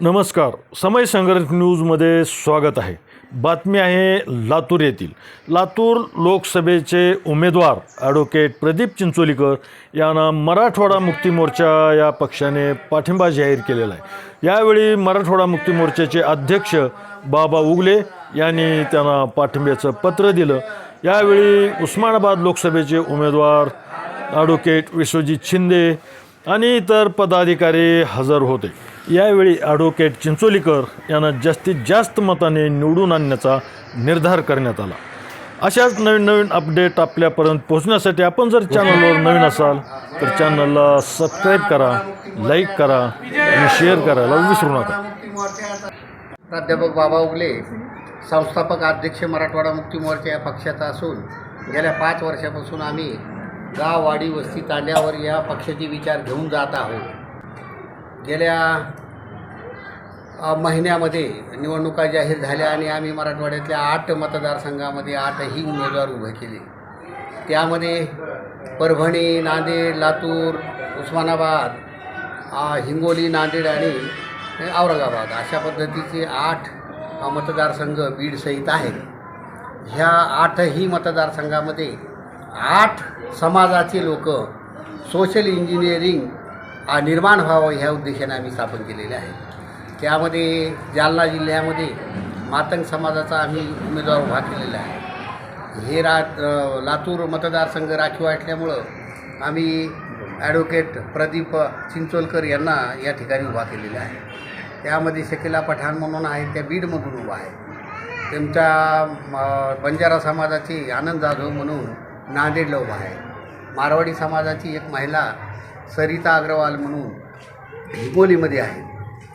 नमस्कार. समय संघर्ष न्यूजमध्ये स्वागत आहे. बातमी आहे लातूर येथील. लातूर लोकसभेचे उमेदवार ॲडव्होकेट प्रदीप चिंचोलीकर यांना मराठवाडा मुक्ती मोर्चा या पक्षाने पाठिंबा जाहीर केलेला आहे. यावेळी मराठवाडा मुक्ती मोर्चाचे अध्यक्ष बाबा उगले यांनी त्यांना पाठिंब्याचं पत्र दिलं. यावेळी उस्मानाबाद लोकसभेचे उमेदवार ॲडव्होकेट विश्वजित शिंदे आणि इतर पदाधिकारी हजर होते. यावेळी ॲडव्होकेट चिंचोलीकर यांना जास्तीत जास्त मताने निवडून आणण्याचा निर्धार करण्यात आला. अशाच नवीन नवीन अपडेट आपल्यापर्यंत पोहोचण्यासाठी आपण जर चॅनलवर नवीन असाल तर चॅनलला सबस्क्राईब करा लाईक करा आणि शेअर करायला विसरू नका. प्राध्यापक बाबा उगले संस्थापक अध्यक्ष मराठवाडा मुक्ती मोर्चा या पक्षाचा असून गेल्या पाच वर्षापासून आम्ही गाव वाडी वस्ती तांड्यावर या पक्षाचे विचार घेऊन जात आहोत. गेल्या महिन्यामध्ये निवडणुका जाहीर झाल्या आणि आम्ही मराठवाड्यातल्या आठ मतदारसंघामध्ये आठही उमेदवार उभे केले. त्यामध्ये परभणी नांदेड लातूर उस्मानाबाद हिंगोली नांदेड आणि औरंगाबाद अशा पद्धतीचे आठ मतदारसंघ बीडसहित आहेत. ह्या आठही मतदारसंघामध्ये आठ समाजाचे लोक सोशल इंजिनिअरिंग निर्माण व्हावं ह्या उद्देशाने आम्ही स्थापन केलेले आहे. त्यामध्ये जालना जिल्ह्यामध्ये मातंग समाजाचा आम्ही उमेदवार उभा केलेला आहे. हे रा लातूर मतदारसंघ राखीव असल्यामुळं आम्ही ॲडव्होकेट प्रदीप चिंचोलकर यांना या ठिकाणी उभा केलेला आहे. त्यामध्ये शकिला पठाण म्हणून आहेत त्या बीडमधून उभा आहे. त्यांच्या बंजारा समाजाची आनंद जाधव म्हणून नांदेडला उभा आहे. मारवाडी समाजाची एक महिला सरिता अग्रवाल म्हणून हिंगोलीमध्ये आहे.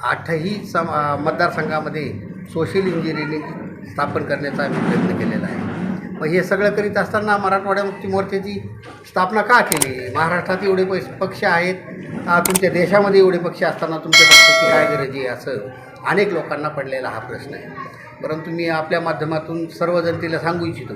आठही सम मतदारसंघामध्ये सोशल इंजिनिअरिंग स्थापन करण्याचा आम्ही प्रयत्न केलेला आहे. मग हे सगळं करीत असताना मराठवाड्या मुक्ती मोर्चाची स्थापना का केली? महाराष्ट्रात एवढे पैस पक्ष आहेत. तुमच्या देशामध्ये एवढे पक्ष असताना तुमच्या पक्षाची काय गरज आहे असं अनेक लोकांना पडलेला हा प्रश्न आहे. परंतु मी आपल्या माध्यमातून सर्व जनतेला सांगू इच्छितो.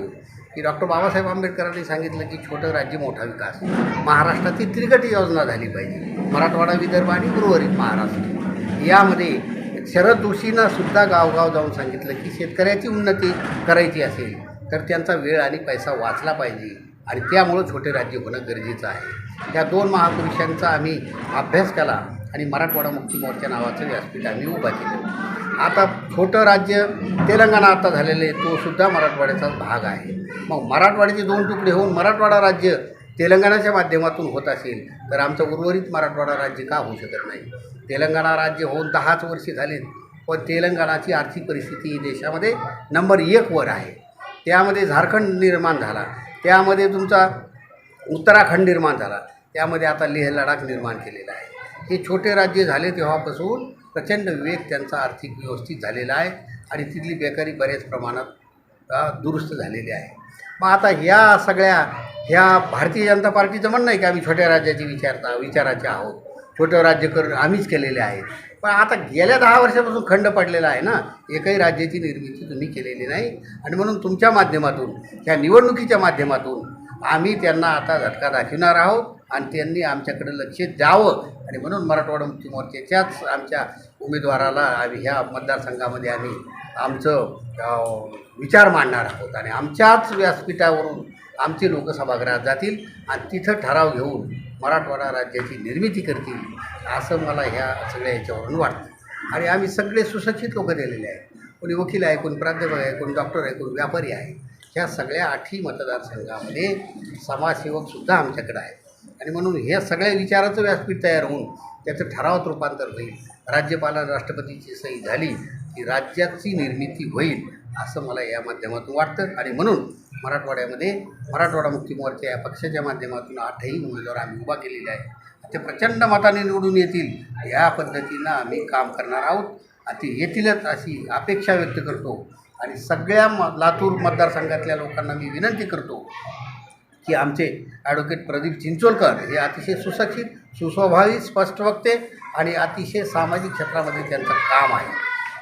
की डॉक्टर बाबासाहेब आंबेडकरांनी सांगितलं की छोटं राज्य मोठा विकास. महाराष्ट्राची त्रिकट योजना झाली पाहिजे. मराठवाडा विदर्भ आणि उर्वरित महाराष्ट्र. यामध्ये शरद जोशींना सुद्धा गावगाव जाऊन सांगितलं की शेतकऱ्याची उन्नती करायची असेल तर त्यांचा वेळ आणि पैसा वाचला पाहिजे. आणि त्यामुळं छोटे राज्य होणं गरजेचं आहे. त्या दोन महापुरुषांचा आम्ही अभ्यास केला आणि मराठवाडा मुक्ती मोर्चा नावाचं व्यासपीठ आम्ही उभा केलं. आता छोटं राज्य तेलंगणा आता झालेलं आहे तोसुद्धा मराठवाड्याचाच भाग आहे. मग मराठवाड्याचे दोन तुकडे होऊन मराठवाडा राज्य तेलंगणाच्या माध्यमातून होत असेल तर आमचं उर्वरित मराठवाडा राज्य का होऊ शकत नाही? तेलंगणा राज्य होऊन दहाच वर्षे झाली पण तेलंगणाची आर्थिक परिस्थिती ही देशामध्ये नंबर एकवर आहे. त्यामध्ये झारखंड निर्माण झाला त्यामध्ये तुमचा उत्तराखंड निर्माण झाला त्यामध्ये आता लेह लडाख निर्माण केलेला आहे. हे छोटे राज्य झाले तेव्हापासून प्रचंड वेग त्यांचा आर्थिक व्यवस्थित झालेला आहे आणि तिथली बेकारी बऱ्याच प्रमाणात दुरुस्त झालेली आहे. मग आता ह्या सगळ्या ह्या भारतीय जनता पार्टीचं म्हणणं आहे की आम्ही छोट्या राज्याची विचारता विचाराचे आहोत. छोटं राज्य कर आम्हीच केलेले आहेत. पण आता गेल्या दहा वर्षापासून खंड पडलेला आहे ना एकही राज्याची निर्मिती तुम्ही केलेली नाही. आणि म्हणून तुमच्या माध्यमातून ह्या निवडणुकीच्या माध्यमातून आम्ही त्यांना आता झटका दाखवणार आहोत. आणि त्यांनी आमच्याकडे लक्ष द्यावं. आणि म्हणून मराठवाडा मुक्ती मोर्चाच्याच आमच्या उमेदवाराला आम्ही ह्या मतदारसंघामध्ये आम्ही आमचं विचार मांडणार आहोत. आणि आमच्याच व्यासपीठावरून आमचे लोक सभागृहात जातील आणि तिथं ठराव घेऊन मराठवाडा राज्याची निर्मिती करतील असं मला ह्या सगळ्या ह्याच्यावरून वाटतं. आणि आम्ही सगळे सुशिक्षित लोक दिलेले आहेत. कोणी वकील आहे कोणी प्राध्यापक आहे कोणी डॉक्टर आहे कोणी व्यापारी आहे. ह्या सगळ्या आठही मतदारसंघामध्ये समाजसेवकसुद्धा आमच्याकडे आहेत. आणि म्हणून ह्या सगळ्या विचाराचं व्यासपीठ तयार होऊन त्याचं ठरावात रूपांतर होईल. राज्यपालाला राष्ट्रपतीची सही झाली की राज्याची निर्मिती होईल असं मला या माध्यमातून वाटतं. आणि म्हणून मराठवाड्यामध्ये मराठवाडा मुक्ती मोर्चा या पक्षाच्या माध्यमातून आठही उमेदवार आम्ही उभा केलेले आहे ते प्रचंड मताने निवडून येतील या पद्धतीनं आम्ही काम करणार आहोत. आणि ते येतीलच अशी अपेक्षा व्यक्त करतो. आणि सगळ्या म लातूर मतदारसंघातल्या लोकांना मी विनंती करतो की आमचे ॲडव्होकेट प्रदीप चिंचोलकर हे अतिशय सुशिक्षित सुस्वभावी स्पष्ट वक्ते आणि अतिशय सामाजिक क्षेत्रामध्ये त्यांचं काम आहे.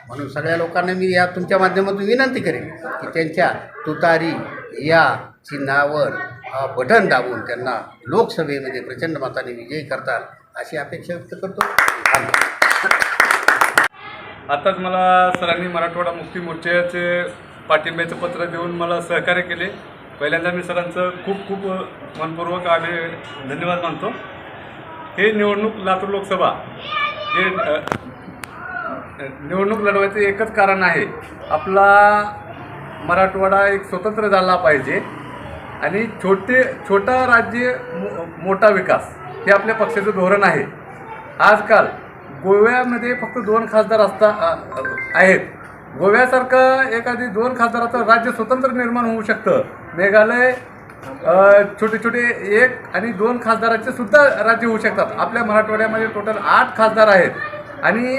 म्हणून सगळ्या लोकांना मी या तुमच्या माध्यमातून विनंती करेन की त्यांच्या तुतारी या चिन्हावर बटन दाबून त्यांना लोकसभेमध्ये प्रचंड मताने विजयी करतात अशी अपेक्षा व्यक्त करतो. आताच मला सरांनी मराठवाडा मुक्ती मोर्चाचे पाठिंब्याचं पत्र देऊन मला सहकार्य केले. पहिल्यांदा मी सरांचं खूप खूप मनपूर्वक आम्ही धन्यवाद मानतो. हे निवडणूक लातूर लोकसभा हे निवडणूक लढवायचं एकच कारण आहे. आपला मराठवाडा एक स्वतंत्र झाला पाहिजे आणि छोटे छोटा राज्य मो- मोठा विकास हे आपल्या पक्षाचं धोरण आहे. आजकाल गोव्यामध्ये फक्त दोन खासदार असता आहेत. गोव्यासारखं एखादी दोन खासदाराचं राज्य स्वतंत्र निर्माण होऊ शकतं. मेघालय छोटे छोटे एक आणि दोन खासदाराचे सुद्धा राज्य होऊ शकतात. आपल्या मराठवाड्यामध्ये टोटल आठ खासदार आहेत. आणि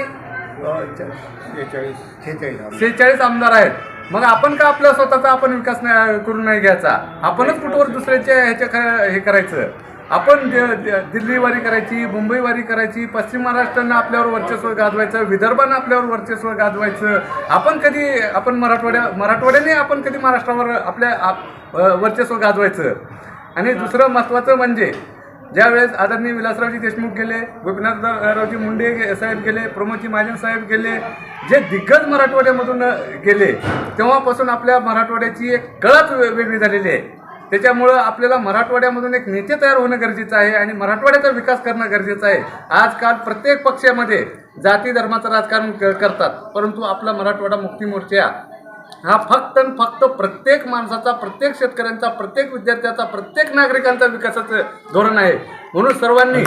शेहेचाळीस. आमदार. आहेत. मग आपण का आपला स्वतःचा आपण विकास नाही करून नाही घ्यायचा? आपणच कुठवर दुसऱ्याच्या ह्याच्या ख- हे करायचं? आपण द- द- दिल्ली वारी करायची मुंबई वारी करायची पश्चिम महाराष्ट्रानं आपल्यावर वर्चस्व गाजवायचं विदर्भानं आपल्यावर वर्चस्व गाजवायचं. आपण कधी आपण मराठवाड्या मराठवाड्याने आपण कधी महाराष्ट्रावर आपल्या आप- वर्चस्व गाजवायचं? आणि दुसरं महत्त्वाचं म्हणजे ज्यावेळेस आदरणीय विलासरावजी देशमुख गेले गोपीनाथरावजी मुंडे साहेब गेले प्रमोदजी महाजन साहेब गेले जे दिग्गज मराठवाड्यामधून गेले तेव्हापासून आपल्या मराठवाड्याची एक कळाच वेगळी झालेली आहे. त्याच्यामुळं आपल्याला मराठवाड्यामधून एक नेते तयार होणं गरजेचं आहे आणि मराठवाड्याचा विकास करणं गरजेचं आहे. आजकाल प्रत्येक पक्षामध्ये जाती धर्माचं राजकारण क- करतात परंतु आपला मराठवाडा मुक्ती मोर्चा हा फक्त आणि फक्त प्रत्येक माणसाचा प्रत्येक शेतकऱ्यांचा प्रत्येक विद्यार्थ्याचा प्रत्येक नागरिकांचा विकासाचं धोरण आहे. म्हणून सर्वांनी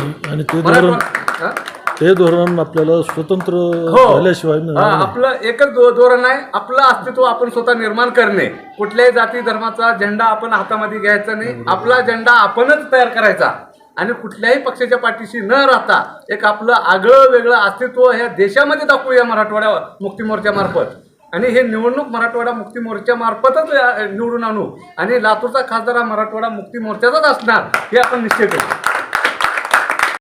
हा? धोरण आपल्याला स्वतंत्र हो. झाल्याशिवाय हा, मिळणार नाही. आपलं एकच धो- धोरण आहे. आपलं अस्तित्व आपण स्वतः निर्माण करणे. कुठल्याही जाती धर्माचा झेंडा आपण हातामध्ये घ्यायचा नाही. आपला झेंडा आपणच तयार करायचा. आणि कुठल्याही पक्षाच्या पाठीशी न राहता एक आपलं आगळं वेगळं अस्तित्व ह्या देशामध्ये दाखवूया मराठवाड्या मुक्ती मोर्चामार्फत आणि हे निवडणूक मराठवाडा मुक्ती मोर्चामार्फतच अ, निवडून आणू. आणि लातूरचा खासदार हा मराठवाडा मुक्ती मोर्चाचाच असणार हे आपण निश्चित करू